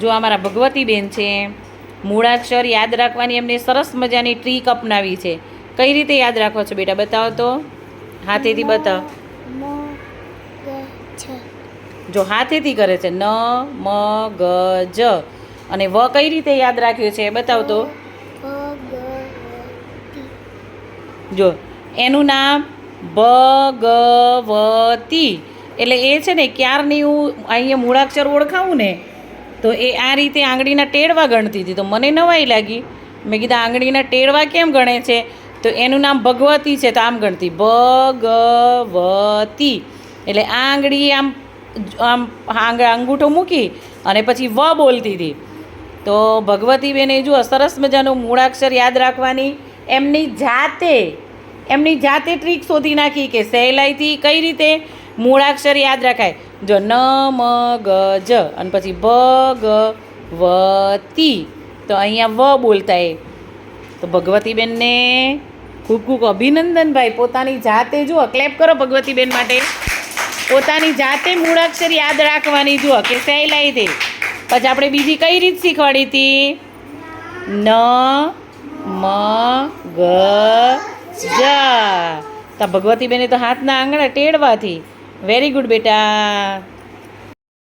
જો અમારા ભગવતીબેન છે, મૂળાક્ષર યાદ રાખવાની એમને સરસ મજાની ટ્રીક અપનાવી છે. કઈ રીતે યાદ રાખો છો બેટા? બતાવો તો. હાથેથી બતાવો જો હાથેથી કરે છે. ન, મ, ગ, જ. અને વ કઈ રીતે યાદ રાખ્યું છે? બતાવ તી. જો, એનું નામ ભગવતી. એટલે એ છે ને, ક્યારની હું અહીંયા મૂળાક્ષર ઓળખાવું ને તો એ આ રીતે આંગળીના ટેડવા ગણતી હતી. તો મને નવાઈ લાગી. મેં કીધા, આંગળીના ટેડવા કેમ ગણે છે? તો એનું નામ ભગવતી છે, તો આમ ગણતી. ભગવતી. એટલે આ આંગળી આમ આમ અંગૂઠો મૂકી અને પછી વ બોલતી હતી. તો ભગવતીબેને જુઓ, સરસ મજાનું મૂળાક્ષર યાદ રાખવાની. એમની જાતે એમની જાતે ટ્રીક શોધી નાખી કે સહેલાઈથી કઈ રીતે મૂળાક્ષર યાદ રખાય. જો ન મ ગ જ. અને પછી ભ ગ વ તો અહીંયા વ બોલતા એ. તો ભગવતીબેનને ખૂબ ખૂબ અભિનંદન ભાઈ પોતાની જાતે જુઓ ક્લેપ કરો ભગવતીબેન માટે. પોતાની જાતે મૂળાક્ષર યાદ રાખવાની જુઓ, કે સહેલાઈ તે પછી આપણે બીજી કઈ રીત શીખવાડી હતી? ન, મ, ગ, જ. તો ભગવતીબેને તો હાથના આંગણા ટેડવાથી વેરી ગુડ બેટા